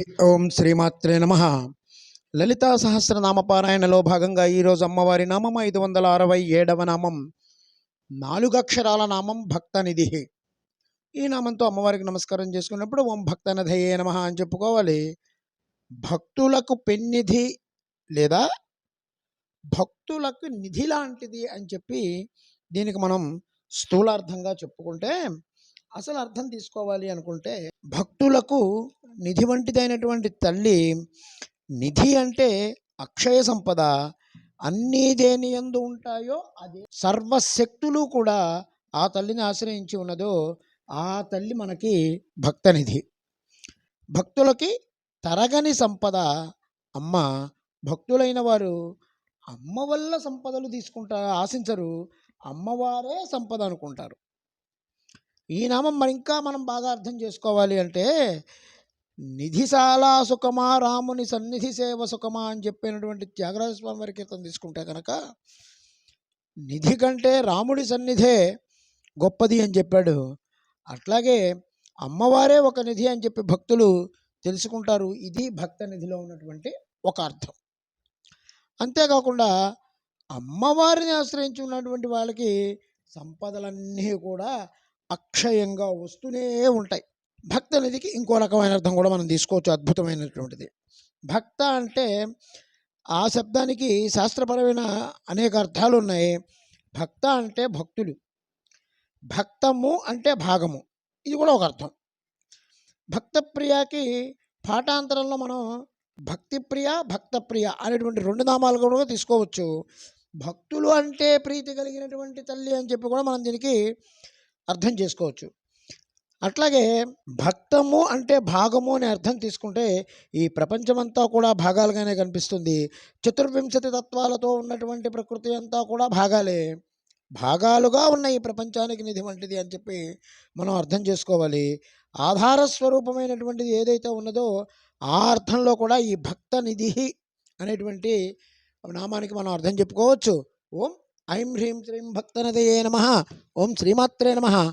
ఓం శ్రీమాత్రే నమ. లలితా సహస్రనామపారాయణలో భాగంగా ఈరోజు అమ్మవారి నామం ఐదు వందల అరవై ఏడవ నామం. నాలుగు అక్షరాల నామం భక్తనిధి. ఈ నామంతో అమ్మవారికి నమస్కారం చేసుకున్నప్పుడు ఓం భక్తనిధయే నమ అని చెప్పుకోవాలి. భక్తులకు పెన్నిధి లేదా భక్తులకు నిధి లాంటిది అని చెప్పి దీనికి మనం స్థూలార్థంగా చెప్పుకుంటే అసలు అర్థం తీసుకోవాలి అనుకుంటే భక్తులకు నిధి వంటిదైనటువంటి తల్లి నిధి అంటే అక్షయ సంపద. అన్నీ దేని ఎందు ఉంటాయో అది. సర్వశక్తులు కూడా ఆ తల్లిని ఆశ్రయించి ఉన్నదో ఆ తల్లి మనకి భక్తనిధి. భక్తులకి తరగని సంపద. అమ్మ భక్తులైన వారు అమ్మ వల్ల సంపదలు తీసుకుంటారు ఆశించరు. అమ్మవారే సంపద అనుకుంటారు. ఈ నామం మరి ఇంకా మనం బాగా అర్థం చేసుకోవాలి అంటే నిధిశాలా సుఖమా రాముని సన్నిధి సేవ సుఖమా అని చెప్పినటువంటి త్యాగరాజ స్వామి వారి కీర్తన తీసుకుంటే కనుక నిధి కంటే రాముడి సన్నిధే గొప్పది అని చెప్పాడు. అట్లాగే అమ్మవారే ఒక నిధి అని చెప్పి భక్తులు తెలుసుకుంటారు. ఇది భక్త నిధిలో ఉన్నటువంటి ఒక అర్థం. అంతేకాకుండా అమ్మవారిని ఆశ్రయించి ఉన్నటువంటి వాళ్ళకి సంపదలన్నీ కూడా అక్షయంగా వస్తూనే ఉంటాయి. భక్త అనేదికి ఇంకో రకమైన అర్థం కూడా మనం తీసుకోవచ్చు అద్భుతమైనటువంటిది. భక్త అంటే ఆ శబ్దానికి శాస్త్రపరమైన అనేక అర్థాలు ఉన్నాయి. భక్త అంటే భక్తులు. భక్తము అంటే భాగము. ఇది కూడా ఒక అర్థం. భక్త ప్రియకి పాఠాంతరంలో మనం భక్తి ప్రియ భక్త ప్రియ అనేటువంటి రెండు నామాలు కూడా తీసుకోవచ్చు. భక్తులు అంటే ప్రీతి కలిగినటువంటి తల్లి అని చెప్పి కూడా మనం దీనికి అర్థం చేసుకోవచ్చు. అట్లాగే భక్తము అంటే భాగము అనే అర్థం తీసుకుంటే ఈ ప్రపంచమంతా కూడా భాగాలుగానే కనిపిస్తుంది. చతుర్వింశతి తత్వాలతో ఉన్నటువంటి ప్రకృతి అంతా కూడా భాగాలే. భాగాలుగా ఉన్న ఈ ప్రపంచానికి నిధి వంటిది అని చెప్పి మనం అర్థం చేసుకోవాలి. ఆధార స్వరూపమైనటువంటిది ఏదైతే ఉన్నదో ఆ అర్థంలో కూడా ఈ భక్త నిధి అనేటువంటి నామానికి మనం అర్థం చెప్పుకోవచ్చు. ఓం ఐం హ్రీం శ్రీం భక్తనదయే నమ. ఓం శ్రీమాత్రే నమ.